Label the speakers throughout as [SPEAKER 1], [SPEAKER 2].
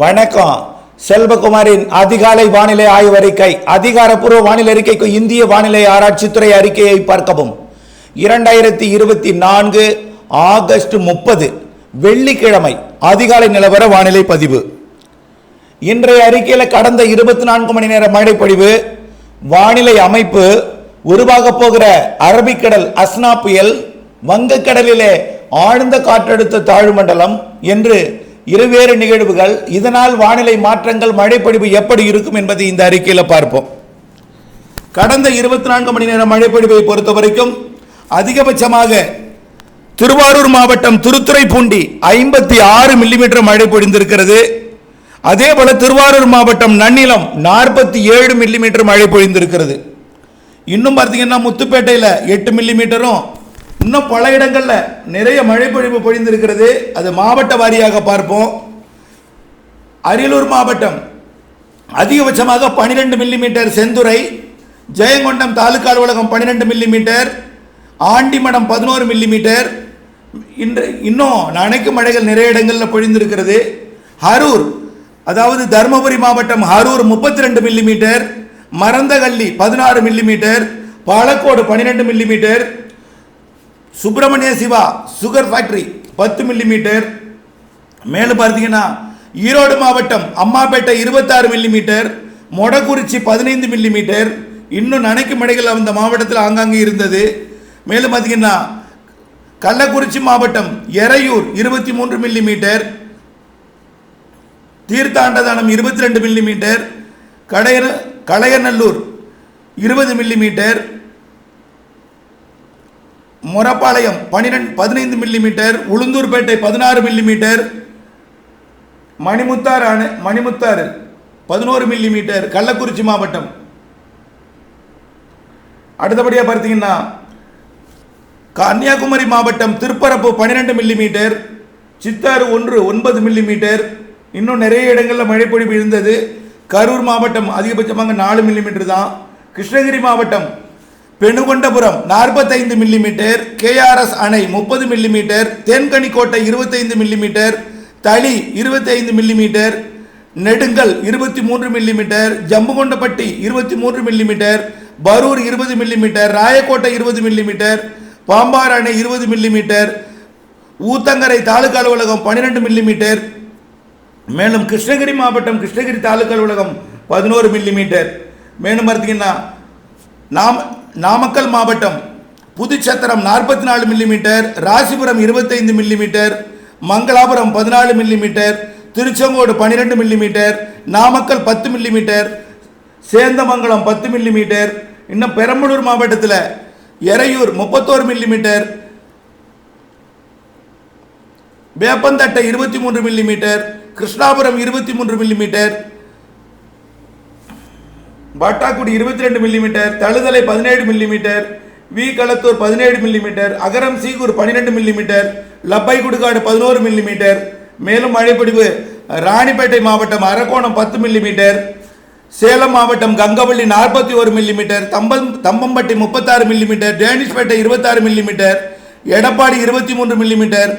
[SPEAKER 1] வணக்கம். செல்வகுமாரின் அதிகாலை வானிலை ஆய்வறிக்கை அதிகாரப்பூர்வ வானிலை அறிக்கைக்கு இந்திய வானிலை ஆராய்ச்சித்துறை அறிக்கையை பார்க்கவும். இரண்டாயிரத்தி இருபத்தி நான்கு ஆகஸ்ட் முப்பது வெள்ளிக்கிழமை அதிகாலை நிலவர வானிலை பதிவு. இன்றைய அறிக்கையில் கடந்த இருபத்தி நான்கு மணி நேர மழைப்பொழிவு வானிலை அமைப்பு உருவாக போகிற அரபிக்கடல் அஸ்னா புயல் வங்கக்கடலிலே ஆழ்ந்த காற்றழுத்த தாழ்வு மண்டலம் என்று இருவேறு நிகழ்வுகள் இதனால் வானிலை மாற்றங்கள் மழைப்பொழிவு எப்படி இருக்கும் என்பதை இந்த அறிக்கையில் பார்ப்போம். கடந்த இருபத்தி நான்கு மணி நேரம் மழைப்பொழிவை பொறுத்த வரைக்கும் அதிகபட்சமாக திருவாரூர் மாவட்டம் திருத்துறைப்பூண்டி ஐம்பத்தி ஆறு மில்லிமீட்டர் மழை பொழிந்திருக்கிறது. அதே போல திருவாரூர் மாவட்டம் நன்னிலம் நாற்பத்தி ஏழு மில்லிமீட்டர் மழை பொழிந்திருக்கிறது. இன்னும் பார்த்தீங்கன்னா முத்துப்பேட்டையில் எட்டு மில்லிமீட்டரும் இன்னும் பல இடங்களில் நிறைய மழை பொழிவு பொழிந்திருக்கிறது. அது மாவட்ட வாரியாக பார்ப்போம். அரியலூர் மாவட்டம் அதிகபட்சமாக பன்னிரெண்டு மில்லிமீட்டர் செந்துறை ஜெயங்கொண்டம் தாலுக்கா அலுவலகம் பன்னிரெண்டு மில்லிமீட்டர் ஆண்டிமடம் பதினோரு மில்லிமீட்டர். இன்று இன்னும் நனைக்கும் மழைகள் நிறைய இடங்களில் பொழிந்திருக்கிறது. ஹரூர் அதாவது தருமபுரி மாவட்டம் ஹரூர் முப்பத்தி ரெண்டு மில்லிமீட்டர் மரந்தகல்லி பதினாறு மில்லிமீட்டர் பாலக்கோடு பன்னிரெண்டு millimetre Subramaniya Siva sugar factory பத்து மில்லிமீட்டர் மேலும் பார்த்தீங்கன்னா ஈரோடு மாவட்டம் அம்மாப்பேட்டை இருபத்தாறு மில்லிமீட்டர் மொடக்குறிச்சி பதினைந்து மில்லிமீட்டர் இன்னும் நனைக்கும் மடைகள் அந்த மாவட்டத்தில் ஆங்காங்கே இருந்தது. மேலும் பார்த்தீங்கன்னா கள்ளக்குறிச்சி மாவட்டம் எறையூர் இருபத்தி மூன்று மில்லிமீட்டர் தீர்த்தாண்டதானம் இருபத்தி ரெண்டு மில்லிமீட்டர் கடைய கலையநல்லூர் இருபது மில்லிமீட்டர் மொரப்பாளையம் பன்னிரெண்டு பதினைந்து மில்லிமீட்டர் உளுந்தூர்பேட்டை பதினாறு மில்லிமீட்டர் மணிமுத்தாறு அணை மணிமுத்தாறு பதினோரு மில்லிமீட்டர் கள்ளக்குறிச்சி மாவட்டம். அடுத்தபடியாக பார்த்தீங்கன்னா கன்னியாகுமரி மாவட்டம் திருப்பரப்பு பன்னிரெண்டு மில்லிமீட்டர் சித்தாறு ஒன்று ஒன்பது மில்லிமீட்டர் இன்னும் நிறைய இடங்களில் மழைப்பொழிவு இருந்தது. கரூர் மாவட்டம் அதிகபட்சமாக நாலு மில்லிமீட்டர் தான். கிருஷ்ணகிரி மாவட்டம் பெணுகொண்டபுரம் நாற்பத்தைந்து மில்லிமீட்டர் கேஆர்எஸ் அணை முப்பது மில்லிமீட்டர் தேன்கனிக்கோட்டை இருபத்தைந்து மில்லிமீட்டர் தளி இருபத்தைந்து மில்லிமீட்டர் நெடுங்கல் இருபத்தி மூன்று மில்லிமீட்டர் ஜம்புகொண்டப்பட்டி இருபத்தி மூன்று மில்லிமீட்டர் பரூர் இருபது மில்லிமீட்டர் ராயக்கோட்டை இருபது மில்லிமீட்டர் பாம்பார் அணை இருபது மில்லிமீட்டர் ஊத்தங்கரை தாலுகா அலுவலகம் பன்னிரெண்டு மில்லிமீட்டர் மேலும் கிருஷ்ணகிரி மாவட்டம் கிருஷ்ணகிரி தாலுகா அலுவலகம் பதினோரு மில்லிமீட்டர் மேலும் பார்த்தீங்கன்னா நாம் நாமக்கல் மாவட்டம் புதுச்சத்திரம் நாற்பத்தி நாலு மில்லிமீட்டர் ராசிபுரம் இருபத்தைந்து மில்லிமீட்டர் மங்களாபுரம் பதினாலு மில்லிமீட்டர் திருச்செங்கோடு பன்னிரெண்டு மில்லிமீட்டர் நாமக்கல் பத்து மில்லிமீட்டர் சேந்தமங்கலம் பத்து மில்லிமீட்டர் இன்னும் பெரம்பலூர் மாவட்டத்தில் எறையூர் முப்பத்தோரு மில்லிமீட்டர் வேப்பந்தட்டை இருபத்தி மூன்று மில்லிமீட்டர் கிருஷ்ணாபுரம் இருபத்தி மூன்று மில்லிமீட்டர் பாட்டாக்குடி இருபத்தி ரெண்டு மில்லிமீட்டர் தழுதலை பதினேழு மில்லிமீட்டர் வி களத்தூர் பதினேழு மில்லிமீட்டர் அகரம் சீகூர் பன்னிரெண்டு மில்லிமீட்டர் லப்பை குடுகாடு பதினோரு மில்லிமீட்டர் மேலும் மழைப்பொழிவு ராணிப்பேட்டை மாவட்டம் அரக்கோணம் பத்து மில்லிமீட்டர் சேலம் மாவட்டம் கங்கவள்ளி நாற்பத்தி ஒரு மில்லிமீட்டர் தம்பம் தம்பம்பட்டி முப்பத்தாறு மில்லிமீட்டர் டேனிஷ்பேட்டை இருபத்தாறு மில்லிமீட்டர் எடப்பாடி இருபத்தி மூன்று மில்லிமீட்டர்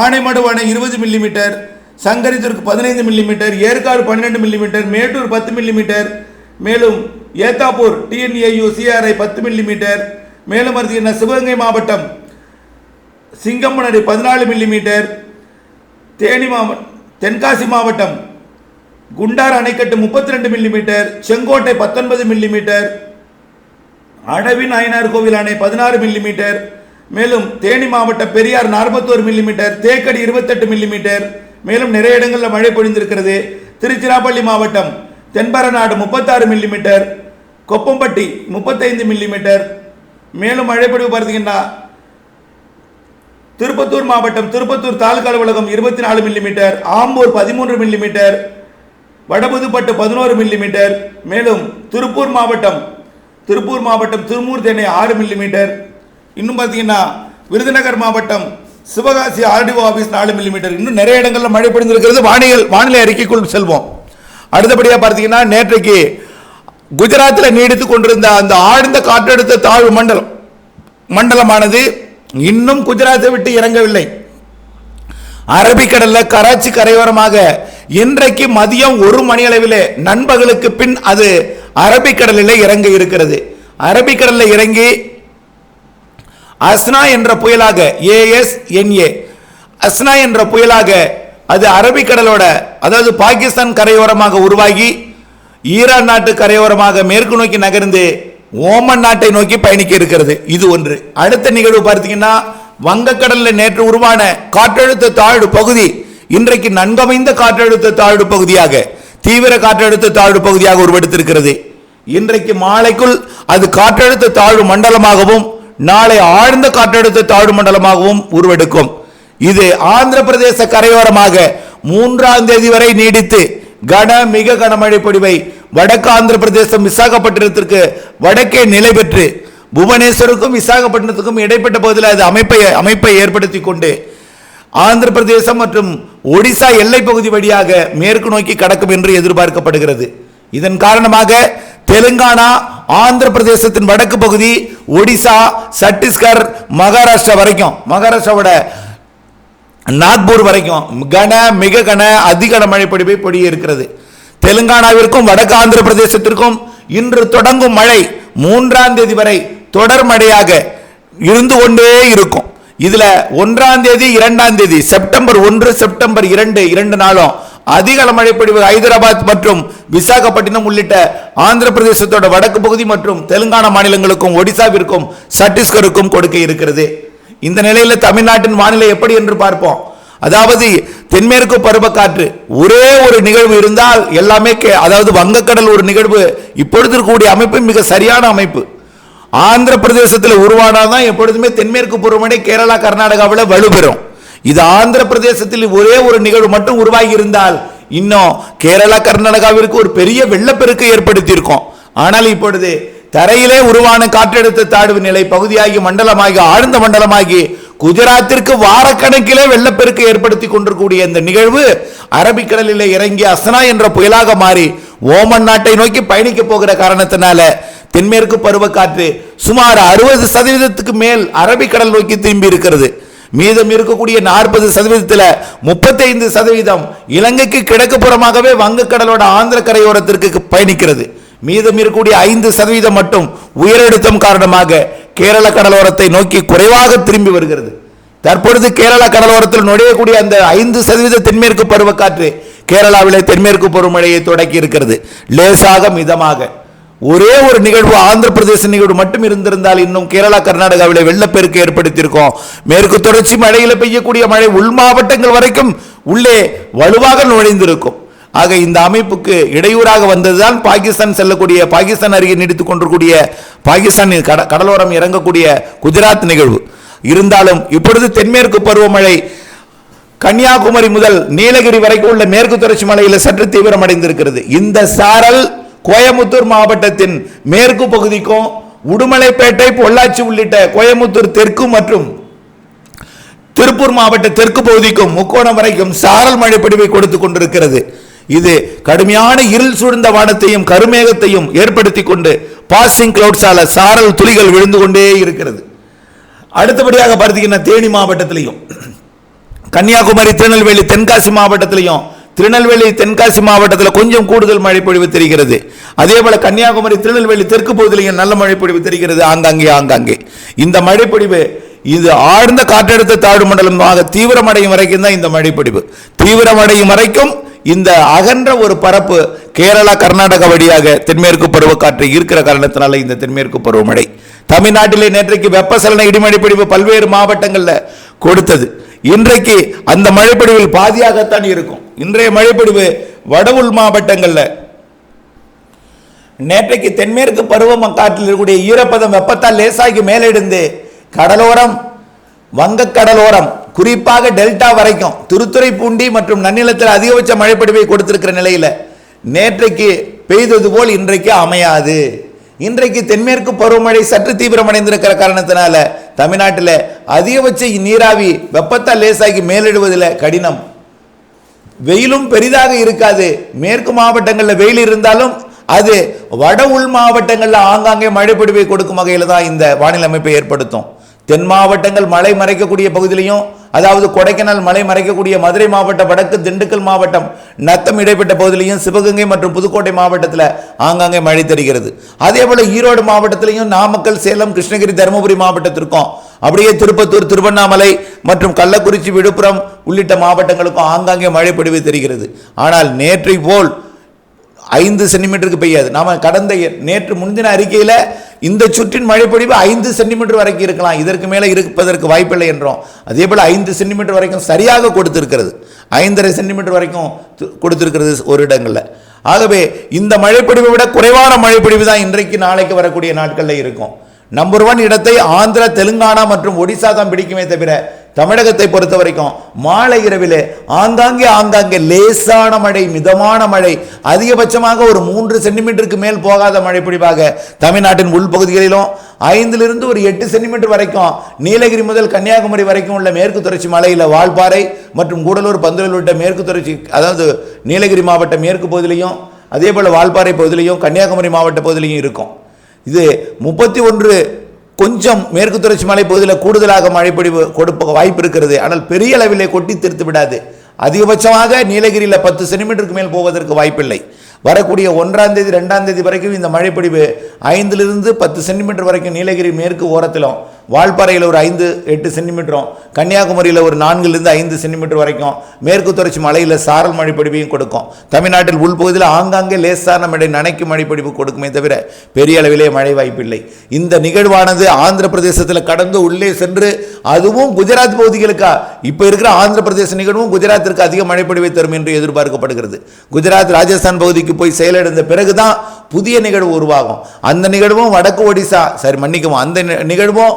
[SPEAKER 1] ஆனைமடு அணை இருபது மில்லிமீட்டர் சங்கரித்தூருக்கு பதினைந்து மில்லிமீட்டர் ஏற்காடு பன்னிரெண்டு மில்லிமீட்டர் மேட்டூர் பத்து மில்லிமீட்டர் மேலும் ஏத்தாப்பூர் டிஎன்ஏயு சிஆர்ஐ பத்து மில்லிமீட்டர் மேலும் பார்த்தீங்கன்னா சிவகங்கை மாவட்டம் சிங்கம்பனடி பதினாலு மில்லிமீட்டர் தேனி மாவட்டம் தென்காசி மாவட்டம் குண்டார் அணைக்கட்டு முப்பத்தி ரெண்டு மில்லிமீட்டர் செங்கோட்டை பத்தொன்பது மில்லிமீட்டர் அடவி நாயனார் கோவில் அணை பதினாறு மில்லிமீட்டர் மேலும் தேனி மாவட்டம் பெரியார் நாற்பத்தோரு மில்லிமீட்டர் தேக்கடி இருபத்தெட்டு மில்லிமீட்டர் மேலும் நிறைய இடங்களில் மழை பொழிந்திருக்கிறது. திருச்சிராப்பள்ளி மாவட்டம் தென்பரநாடு முப்பத்தாறு மில்லிமீட்டர் கொப்பம்பட்டி முப்பத்தைந்து மில்லிமீட்டர் மேலும் மழைப்பொழிவு பார்த்தீங்கன்னா திருப்பத்தூர் மாவட்டம் திருப்பத்தூர் தாலுகா அலுவலகம் இருபத்தி நாலு மில்லிமீட்டர் ஆம்பூர் பதிமூன்று மில்லிமீட்டர் வடபுதுப்பட்டு பதினோரு மில்லிமீட்டர் மேலும் திருப்பூர் மாவட்டம் திருப்பூர் மாவட்டம் திருமூர் தேனை ஆறு மில்லிமீட்டர் இன்னும் பார்த்தீங்கன்னா விருதுநகர் மாவட்டம் சிவகாசி ஆர்டிஓ ஆஃபீஸ் நாலு மில்லிமீட்டர் இன்னும் நிறைய இடங்களில் மழை பொழிந்திருக்கிறது. வானிலை வானிலை அறிக்கைக்குள் செல்வோம். அடுத்தபடியாக பார்த்தீங்கன்னா நேற்றைக்கு குஜராத்தில் நீடித்து கொண்டிருந்த அந்த ஆழ்ந்த காற்றழுத்த தாழ்வு மண்டலம் மண்டலமானது இன்னும் குஜராத்தை விட்டு இறங்கவில்லை. அரபிக்கடலில் கராச்சி கரையோரமாக இன்றைக்கு மதியம் ஒரு மணி அளவிலே நண்பகலுக்கு பின் அது அரபிக்கடலில் இறங்க இருக்கிறது. அரபிக்கடலில் இறங்கி அஸ்னா என்ற புயலாக ஏஎஸ்என்ஏ அஸ்னா என்ற புயலாக அது அரபிக்கடலோட அதாவது பாகிஸ்தான் கரையோரமாக உருவாகி ஈரான் நாட்டு கரையோரமாக மேற்கு நோக்கி நகர்ந்து ஓமன் நாட்டை நோக்கி பயணிக்க இருக்கிறது. இது ஒன்று. அடுத்த நிகழ்வு பார்த்தீங்கன்னா வங்கக்கடலில் நேற்று உருவான காற்றழுத்த தாழ்வு பகுதி இன்றைக்கு நன்கமைந்த காற்றழுத்த தாழ்வு பகுதியாக தீவிர காற்றழுத்த தாழ்வு பகுதியாக உருவெடுத்திருக்கிறது. இன்றைக்கு மாலைக்குள் அது காற்றழுத்த தாழ்வு மண்டலமாகவும் நாளை ஆழ்ந்த காற்றழுத்த தாழ்வு மண்டலமாகவும் உருவெடுக்கும். இது ஆந்திர பிரதேச கரையோரமாக மூன்றாம் தேதி வரை நீடித்து கன மிக கனமழை பொழிவை வடக்கு ஆந்திர பிரதேசம் விசாகப்பட்டினத்திற்கு வடக்கே நிலை பெற்று புவனேஸ்வருக்கும் விசாகப்பட்டினத்துக்கும் இடைப்பட்ட பகுதியில் அது அமைப்பை அமைப்பை ஏற்படுத்தி கொண்டு ஆந்திர பிரதேசம் மற்றும் ஒடிசா எல்லை பகுதி வழியாக மேற்கு நோக்கி கடக்கும் என்று எதிர்பார்க்கப்படுகிறது. இதன் காரணமாக தெலுங்கானா ஆந்திர பிரதேசத்தின் வடக்கு பகுதி ஒடிசா சத்தீஸ்கர் மகாராஷ்டிரா வரைக்கும் மகாராஷ்டிராவோட நாக்பூர் வரைக்கும் கன மிக கன அதிக மழை பொழிவை பொழிய இருக்கிறது. தெலுங்கானாவிற்கும் வடக்கு ஆந்திர பிரதேசத்திற்கும் இன்று தொடங்கும் மழை மூன்றாம் தேதி வரை தொடர் மழையாக இருந்து கொண்டே இருக்கும். இதுல ஒன்றாம் தேதி இரண்டாம் தேதி செப்டம்பர் ஒன்று செப்டம்பர் இரண்டு இரண்டு நாளும் அதிக மழைப்பொழிவு ஹைதராபாத் மற்றும் விசாகப்பட்டினம் உள்ளிட்ட ஆந்திர பிரதேசத்தோட வடக்கு பகுதி மற்றும் தெலுங்கானா மாநிலங்களுக்கும் ஒடிசாவிற்கும் சத்தீஸ்கருக்கும் கொடுக்க இருக்கிறது. இந்த நிலையில் தமிழ்நாட்டின் வானிலை எப்படி என்று பார்ப்போம். அதாவது தென்மேற்கு பருவக்காற்று ஒரே ஒரு நிகழ்வு இருந்தால் எல்லாமே கே- அதாவது வங்கக்கடல் ஒரு நிகழ்வு இப்பொழுது இருக்கக்கூடிய அமைப்பு மிக சரியான அமைப்பு. ஆந்திர பிரதேசத்தில் உருவானால்தான் எப்பொழுதுமே தென்மேற்கு பருவமழை கேரளா கர்நாடகாவில் வலுப்பெறும். இது ஆந்திர பிரதேசத்தில் ஒரே ஒரு நிகழ்வு மட்டும் உருவாகி இருந்தால் இன்னும் கேரளா கர்நாடகாவிற்கு ஒரு பெரிய வெள்ளப்பெருக்கு ஏற்படுத்தியிருக்கோம். ஆனால் இப்பொழுது தரையிலே உருவான காற்றழுத்த தாழ்வு நிலை பகுதியாகி மண்டலமாகி ஆழ்ந்த மண்டலமாகி குஜராத்திற்கு வாரக்கணக்கிலே வெள்ளப்பெருக்கு ஏற்படுத்தி கொண்டிருக்கக்கூடிய இந்த நிகழ்வு அரபிக்கடலிலே இறங்கி அசனா என்ற புயலாக மாறி ஓமன் நாட்டை நோக்கி பயணிக்க போகிற காரணத்தினால தென்மேற்கு பருவக்காற்று சுமார் அறுபது சதவீதத்துக்கு மேல் அரபிக்கடல் நோக்கி திரும்பி இருக்கிறது. மீதம் இருக்கக்கூடிய நாற்பது சதவீதத்தில் முப்பத்தைந்து சதவீதம் இலங்கைக்கு கிழக்கு புறமாகவே வங்கக்கடலோட ஆந்திர கரையோரத்திற்கு பயணிக்கிறது. மீதம் இருக்கக்கூடிய ஐந்து சதவீதம் மட்டும் உயரழுத்தம் காரணமாக கேரள கடலோரத்தை நோக்கி குறைவாக திரும்பி வருகிறது. தற்பொழுது கேரளா கடலோரத்தில் நுழையக்கூடிய அந்த ஐந்து சதவீத தென்மேற்கு பருவக்காற்று கேரளாவிலே தென்மேற்கு பருவமழையை தொடக்கி இருக்கிறது. லேசாக மிதமாக. ஒரே ஒரு நிகழ்வு ஆந்திர பிரதேச நிகழ்வு மட்டும் இருந்திருந்தால் இன்னும் கேரளா கர்நாடகாவில் வெள்ளப்பெருக்கு ஏற்படுத்தியிருக்கோம். மேற்கு தொடர்ச்சி மழையில் பெய்யக்கூடிய மழை உள் மாவட்டங்கள் வரைக்கும் உள்ளே வலுவாக நுழைந்திருக்கும். ஆக இந்த அமைப்புக்கு இடையூறாக வந்ததுதான் பாகிஸ்தான் செல்லக்கூடிய பாகிஸ்தான் அருகே நீடித்துக் கொண்டிருக்கூடிய பாகிஸ்தான் கட- கடலோரம் இறங்கக்கூடிய குஜராத் நிகழ்வு. இருந்தாலும் இப்பொழுது தென்மேற்கு பருவமழை கன்னியாகுமரி முதல் நீலகிரி வரைக்கும் உள்ள மேற்கு தொடர்ச்சி மலையில் சற்று தீவிரமடைந்திருக்கிறது இந்த சாரல் கோயமுத்தூர் மாவட்டத்தின் மேற்கு பகுதிக்கும் உடுமலைப்பேட்டை பொள்ளாச்சி உள்ளிட்ட கோயமுத்தூர் தெற்கு மற்றும் திருப்பூர் மாவட்ட தெற்கு பகுதிக்கும் முக்கோணம் வரைக்கும் சாரல் மழை பிடிவை கொடுத்து கொண்டிருக்கிறது. இது கடுமையான இருள் சூழ்ந்த வானத்தையும் கருமேகத்தையும் ஏற்படுத்தி கொண்டு பாசிங் கிளவுட்ஸால சாரல் துளிகள் விழுந்து கொண்டே இருக்கிறது. அடுத்தபடியாக பார்த்தீங்கன்னா தேனி மாவட்டத்திலையும் கன்னியாகுமரி திருநெல்வேலி தென்காசி மாவட்டத்திலையும் திருநெல்வேலி தென்காசி மாவட்டத்தில் கொஞ்சம் கூடுதல் மழை பொழிவு தெரிகிறது. அதே போல கன்னியாகுமரி திருநெல்வேலி தெற்கு பகுதியிலையும் நல்ல மழை பொழிவு தெரிகிறது ஆங்காங்கே ஆங்காங்கே. இந்த மழை பொழிவு இது ஆழ்ந்த காற்றழுத்த தாழ்வு மண்டலமாக தீவிரமடையும் வரைக்கும் தான் இந்த மழை பொழிவு. தீவிரமடையும் வரைக்கும் இந்த அகன்ற ஒரு பரப்பு கேரளா கர்நாடகா வழியாக தென்மேற்கு பருவக்காற்று இருக்கிற காரணத்தினால இந்த தென்மேற்கு பருவமழை. தமிழ்நாட்டிலே நேற்றைக்கு வெப்பசலன இடிமழை பொழிவு பல்வேறு மாவட்டங்களில் கொடுத்தது. இன்றைக்கு அந்த மழைப்பிடிவில் பாதியாகத்தான் இருக்கும். இன்றைய மழைப்பிடிவு வட மாவட்டங்களில். நேற்றைக்கு தென்மேற்கு பருவ காற்றில் இருக்கக்கூடிய ஈரப்பதம் வெப்பத்தால் லேசாகி மேலெடுந்து கடலோரம் வங்கக்கடலோரம் குறிப்பாக டெல்டா வரைக்கும் திருத்துறைப்பூண்டி மற்றும் நன்னிலத்தில் அதிகபட்ச மழைப்படிவை கொடுத்திருக்கிற நிலையில் நேற்றைக்கு பெய்தது போல் இன்றைக்கு அமையாது. இன்றைக்கு தென்மேற்கு பருவமழை சற்று தீவிரமடைந்திருக்கிற காரணத்தினால தமிழ்நாட்டில் அதிகபட்ச நீராவி வெப்பத்தால் லேசாகி மேலிடுவதில் கடினம். வெயிலும் பெரிதாக இருக்காது. மேற்கு மாவட்டங்களில் வெயில் இருந்தாலும் அது வட உள் மாவட்டங்களில் ஆங்காங்கே மழை கொடுக்கும் வகையில் தான் இந்த வானிலை அமைப்பை ஏற்படுத்தும். தென் மாவட்டங்கள் மழை மறைக்கக்கூடிய பகுதியிலையும் அதாவது கொடைக்கானல் மலை மறைக்கக்கூடிய மதுரை மாவட்டம் வடக்கு திண்டுக்கல் மாவட்டம் நத்தம் இடைப்பட்ட பகுதியிலையும் சிவகங்கை மற்றும் புதுக்கோட்டை மாவட்டத்தில் ஆங்காங்கே மழை தெரிகிறது. அதே போல ஈரோடு மாவட்டத்திலையும் நாமக்கல் சேலம் கிருஷ்ணகிரி தருமபுரி மாவட்டத்திற்கும் அப்படியே திருப்பத்தூர் திருவண்ணாமலை மற்றும் கள்ளக்குறிச்சி விழுப்புரம் உள்ளிட்ட மாவட்டங்களுக்கும் ஆங்காங்கே மழை பொழிவு தெரிகிறது. ஆனால் நேற்றை போல் ஐந்து சென்டிமீட்டருக்கு பெய்யாது. நாம கடந்த நேற்று முன்தின அறிக்கையில் இந்த சுற்றின் மழைப்பொழிவு ஐந்து சென்டிமீட்டர் வரைக்கும் இருக்கலாம். இதற்கு மேலே இருப்பதற்கு வாய்ப்பில்லை என்றோம். அதே போல் ஐந்து சென்டிமீட்டர் வரைக்கும் சரியாக கொடுத்திருக்கிறது. ஐந்தரை சென்டிமீட்டர் வரைக்கும் து- கொடுத்திருக்கிறது ஒரு இடங்களில். ஆகவே இந்த மழைப்பொழிவை விட குறைவான மழைப்பொழிவு தான் இன்றைக்கு நாளைக்கு வரக்கூடிய நாட்களில் இருக்கும். நம்பர் ஒன் இடத்தை ஆந்திரா தெலுங்கானா மற்றும் ஒடிசா தான் பிடிக்குமே தவிர தமிழகத்தை பொறுத்த வரைக்கும் மாலை இரவிலே ஆங்காங்கே ஆங்காங்கே லேசான மழை மிதமான மழை அதிகபட்சமாக ஒரு மூன்று சென்டிமீட்டருக்கு மேல் போகாத மழை பிடிவாக தமிழ்நாட்டின் உள்பகுதிகளிலும் ஐந்திலிருந்து ஒரு எட்டு சென்டிமீட்டர் வரைக்கும் நீலகிரி முதல் கன்னியாகுமரி வரைக்கும் உள்ள மேற்கு தொடர்ச்சி மலையில் வால்பாறை மற்றும் கூடலூர் பந்துலூர் உள்ளிட்ட மேற்கு தொடர்ச்சி அதாவது நீலகிரி மாவட்ட மேற்கு பகுதியிலையும் அதே போல் வால்பாறை பகுதியிலையும் கன்னியாகுமரி மாவட்ட பகுதியிலையும் இருக்கும். இது முப்பத்தி ஒன்று கொஞ்சம் மேற்கு தொடர்ச்சி மலை பகுதியில் கூடுதலாக மழைப்பொழிவு கொடுப்ப வாய்ப்பு இருக்கிறது. ஆனால் பெரிய அளவிலே கொட்டி திருத்து விடாது. அதிகபட்சமாக நீலகிரியில் பத்து சென்டிமீட்டருக்கு மேல் போவதற்கு வாய்ப்பில்லை. வரக்கூடிய ஒன்றாம் தேதி ரெண்டாம் தேதி வரைக்கும் இந்த மழைப்பிடிவு ஐந்திலிருந்து பத்து சென்டிமீட்டர் வரைக்கும் நீலகிரி மேற்கு ஓரத்திலும் வால்பாறையில் ஒரு ஐந்து எட்டு சென்டிமீட்டரும் கன்னியாகுமரியில் ஒரு நான்கிலிருந்து ஐந்து சென்டிமீட்டர் வரைக்கும் மேற்கு தொடர்ச்சி மலையில் சாரல் மழைப்பொழிவையும் கொடுக்கும். தமிழ்நாட்டில் உள்பகுதியில் ஆங்காங்கே லேசான மழை நனைக்கும் மழைப்பொழிவு கொடுக்குமே தவிர பெரிய அளவிலே மழை வாய்ப்பில்லை. இந்த நிகழ்வானது ஆந்திர பிரதேசத்தில் கடந்து உள்ளே சென்று அதுவும் குஜராத் பகுதிகளுக்கா? இப்போ இருக்கிற ஆந்திர பிரதேச நிகழ்வும் குஜராத்திற்கு அதிக மழைப்பொழிவை தரும் என்று எதிர்பார்க்கப்படுகிறது. குஜராத் ராஜஸ்தான் பகுதிக்கு போய் செயலிழந்த பிறகுதான் புதிய நிகழ்வு உருவாகும். அந்த நிகழ்வும் வடக்கு ஒடிசா சரி மன்னிக்கவும் அந்த நி- நிகழ்வும்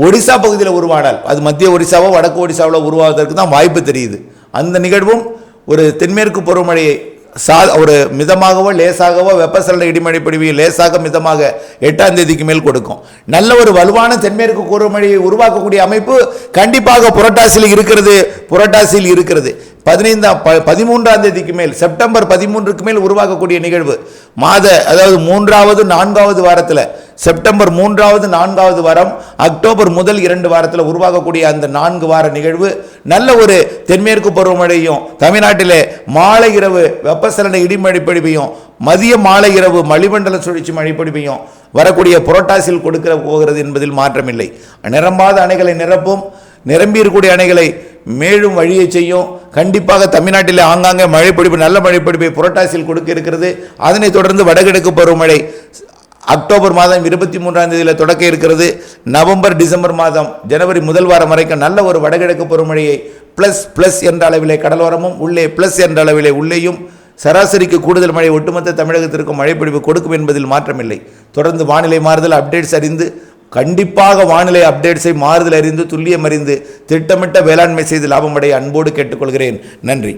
[SPEAKER 1] ஒடிசா பகுதியில் உருவானால் அது மத்திய ஒடிசாவோ வடக்கு ஒடிசாவில் உருவாவதற்கு தான் வாய்ப்பு தெரியுது. அந்த நிகழ்வும் ஒரு தென்மேற்கு பருவமழையை சா ஒரு மிதமாகவோ லேசாகவோ வெப்பசலன இடிமழை பொழிவை லேசாக மிதமாக எட்டாம் தேதிக்கு மேல் கொடுக்கும். நல்ல ஒரு வலுவான தென்மேற்கு கூறுமழையை உருவாக்கக்கூடிய அமைப்பு கண்டிப்பாக புரட்டாசியில் இருக்கிறது புரட்டாசியில் இருக்கிறது. பதினைந்தாம் ப பதிமூன்றாம் தேதிக்கு மேல் செப்டம்பர் பதிமூன்றுக்கு மேல் உருவாக்கக்கூடிய நிகழ்வு. மாத அதாவது மூன்றாவது நான்காவது வாரத்தில் செப்டம்பர் மூன்றாவது நான்காவது வாரம் அக்டோபர் முதல் இரண்டு வாரத்தில் உருவாகக்கூடிய அந்த நான்கு வார நிகழ்வு. நல்ல ஒரு தென்மேற்கு பருவமழையும் தமிழ்நாட்டிலே மாலை இரவு வெப்பசலன இடிமழை பொழிவையும் மதிய மாலை இரவு மலிமண்டல சுழற்சி மழை பொழிவையும் வரக்கூடிய புரட்டாசியில் கொடுக்கிற போகிறது என்பதில் மாற்றமில்லை. நிரம்பாத அணைகளை நிரப்பும் நிரம்பியிருக்கக்கூடிய அணைகளை மேலும் வழியை செய்யும். கண்டிப்பாக தமிழ்நாட்டில் ஆங்காங்கே மழைப்பிடிப்பு நல்ல மழைப்பிடிப்பை புரட்டாசியில் கொடுக்க இருக்கிறது. அதனைத் தொடர்ந்து வடகிழக்கு பருவமழை அக்டோபர் மாதம் இருபத்தி மூன்றாம் தேதியில் தொடக்க இருக்கிறது. நவம்பர் டிசம்பர் மாதம் ஜனவரி முதல் வாரம் வரைக்கும் நல்ல ஒரு வடகிழக்கு பருவமழையை ப்ளஸ் ப்ளஸ் என்ற அளவிலே கடலோரமும் உள்ளே ப்ளஸ் என்ற அளவிலே உள்ளேயும். சராசரிக்கு கூடுதல் மழை ஒட்டுமொத்த தமிழகத்திற்கும் மழைப்பிடிப்பு கொடுக்கும் என்பதில் மாற்றமில்லை. தொடர்ந்து வானிலை மாறுதல் அப்டேட்ஸ் அறிந்து கண்டிப்பாக வானிலை அப்டேட்ஸை மாறுதல் அறிந்து துல்லியம் அறிந்து திட்டமிட்ட வேளாண்மை செய்து லாபமடைய அன்போடு கேட்டுக்கொள்கிறேன். நன்றி.